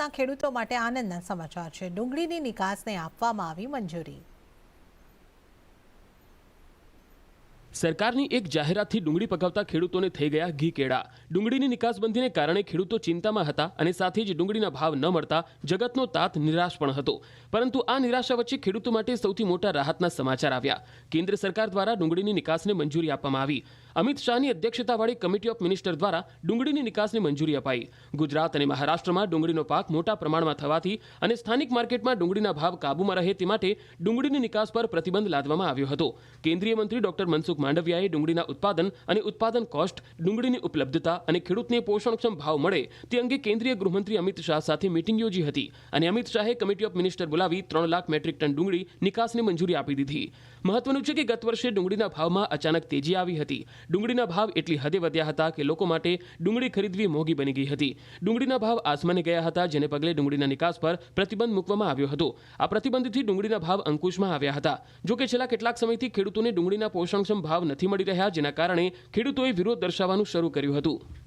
ગુજરાતના ખેડૂતો માટે આનંદના સમાચાર છે. ડુંગળીની નિકાસને આપવામાં આવી મંજૂરી. સરકારની એક જાહેરાતથી ડુંગળી પકાવતા ખેડૂતોને થઈ ગયા ઘી કેળા. ડુંગળીની નિકાસબંધીને કારણે ખેડૂતો ચિંતામાં હતા અને સાથે જ ડુંગળીના ભાવ ન મળતા જગતનો તાત નિરાશ પણ હતો. પરંતુ આ નિરાશા વચ્ચે ખેડૂતો માટે સૌથી મોટા રાહતના સમાચાર આવ્યા. કેન્દ્ર સરકાર દ્વારા ડુંગળીની નિકાસને મંજૂરી આપવામાં આવી. અમિત શાહની અધ્યક્ષતાવાળી કમિટી ઓફ મિનિસ્ટર દ્વારા ડુંગળીની નિકાસની મંજૂરી અપાઈ. ગુજરાત અને મહારાષ્ટ્રમાં ડુંગળીનો પાક મોટા પ્રમાણમાં થવાથી અને સ્થાનિક માર્કેટમાં ડુંગળીના ભાવ કાબૂમાં રહે તે માટે ડુંગળીની નિકાસ પર પ્રતિબંધ લાદવામાં આવ્યો હતો. કેન્દ્રીય મંત્રી ડોક્ટર મનસુખ માંડવિયાએ ડુંગળીના ઉત્પાદન અને ઉત્પાદન કોસ્ટ, ડુંગળીની ઉપલબ્ધતા અને ખેડૂતને પોષણક્ષમ ભાવ મળે તે અંગે કેન્દ્રીય ગૃહમંત્રી અમિત શાહ સાથે મિટિંગ યોજી હતી અને અમિત શાહે કમિટી ઓફ મિનિસ્ટર બોલાવી ત્રણ લાખ મેટ્રિક ટન ડુંગળી નિકાસને મંજૂરી આપી દીધી. મહત્વનું છે કે ગત વર્ષે ડુંગળીના ભાવમાં અચાનક તેજી આવી હતી. ડુંગળીના ભાવ એટલી હદે વધ્યા હતા કે લોકો માટે ડુંગળી ખરીદવી મોંઘી બની ગઈ હતી. ડુંગળીના ભાવ આસમાને ગયા હતા, જેને પગલે ડુંગળીના નિકાસ પર પ્રતિબંધ મૂકવામાં આવ્યો હતો. આ પ્રતિબંધથી ડુંગળીના ભાવ અંકુશમાં આવ્યા હતા. જો કે છેલ્લા કેટલાક સમયથી ખેડૂતોને ડુંગળીના પોષણક્ષમ ભાવ નથી મળી રહ્યા, જેના કારણે ખેડૂતોએ વિરોધ દર્શાવવાનું શરૂ કર્યું હતું.